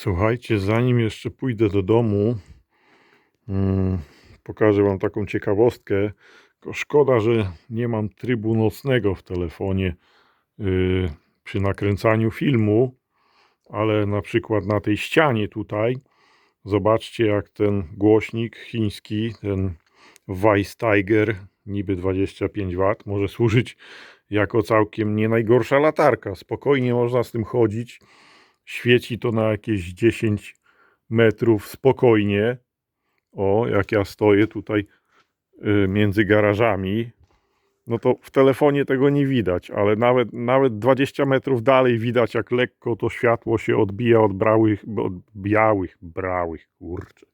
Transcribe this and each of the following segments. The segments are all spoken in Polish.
Słuchajcie, zanim jeszcze pójdę do domu, mm, pokażę Wam taką ciekawostkę. Szkoda, że nie mam trybu nocnego w telefonie yy, przy nakręcaniu filmu, ale na przykład na tej ścianie tutaj, zobaczcie jak ten głośnik chiński, ten Weiss Tiger, niby 25 W, może służyć jako całkiem nie najgorsza latarka. Spokojnie można z tym chodzić. Świeci to na jakieś 10 metrów spokojnie. O, jak ja stoję tutaj y, między garażami, no to w telefonie tego nie widać, ale nawet, nawet 20 metrów dalej widać, jak lekko to światło się odbija od brałych, od białych, brałych, kurczę,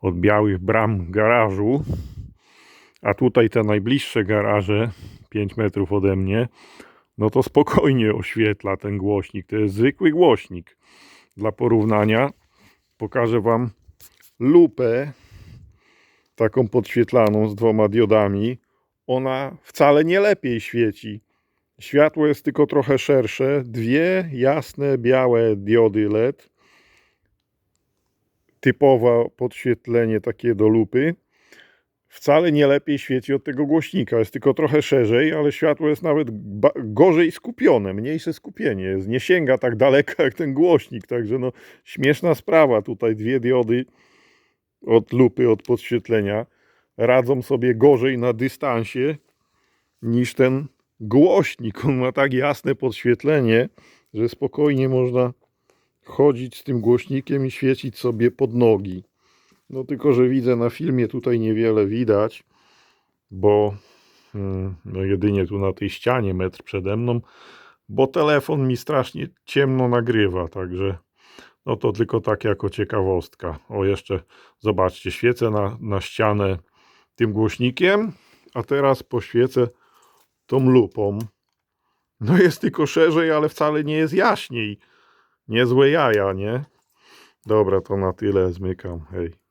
od białych bram garażu. A tutaj te najbliższe garaże, 5 metrów ode mnie, no to spokojnie oświetla ten głośnik. To jest zwykły głośnik. Dla porównania pokażę Wam lupę taką podświetlaną z dwoma diodami. Ona wcale nie lepiej świeci. Światło jest tylko trochę szersze. Dwie jasne, białe diody LED. Typowe podświetlenie takie do lupy wcale nie lepiej świeci od tego głośnika. Jest tylko trochę szerzej, ale światło jest nawet gorzej skupione, mniejsze skupienie. Jest, nie sięga tak daleko jak ten głośnik. Także no, śmieszna sprawa. Tutaj dwie diody od lupy, od podświetlenia radzą sobie gorzej na dystansie niż ten głośnik. On ma tak jasne podświetlenie, że spokojnie można chodzić z tym głośnikiem i świecić sobie pod nogi. No tylko, że widzę na filmie tutaj niewiele widać, bo mm, no jedynie tu na tej ścianie metr przede mną, bo telefon mi strasznie ciemno nagrywa, także no to tylko tak jako ciekawostka. O jeszcze zobaczcie, świecę na, na ścianę tym głośnikiem, a teraz poświecę tą lupą. No jest tylko szerzej, ale wcale nie jest jaśniej. Niezłe jaja, nie? Dobra, to na tyle, zmykam, hej.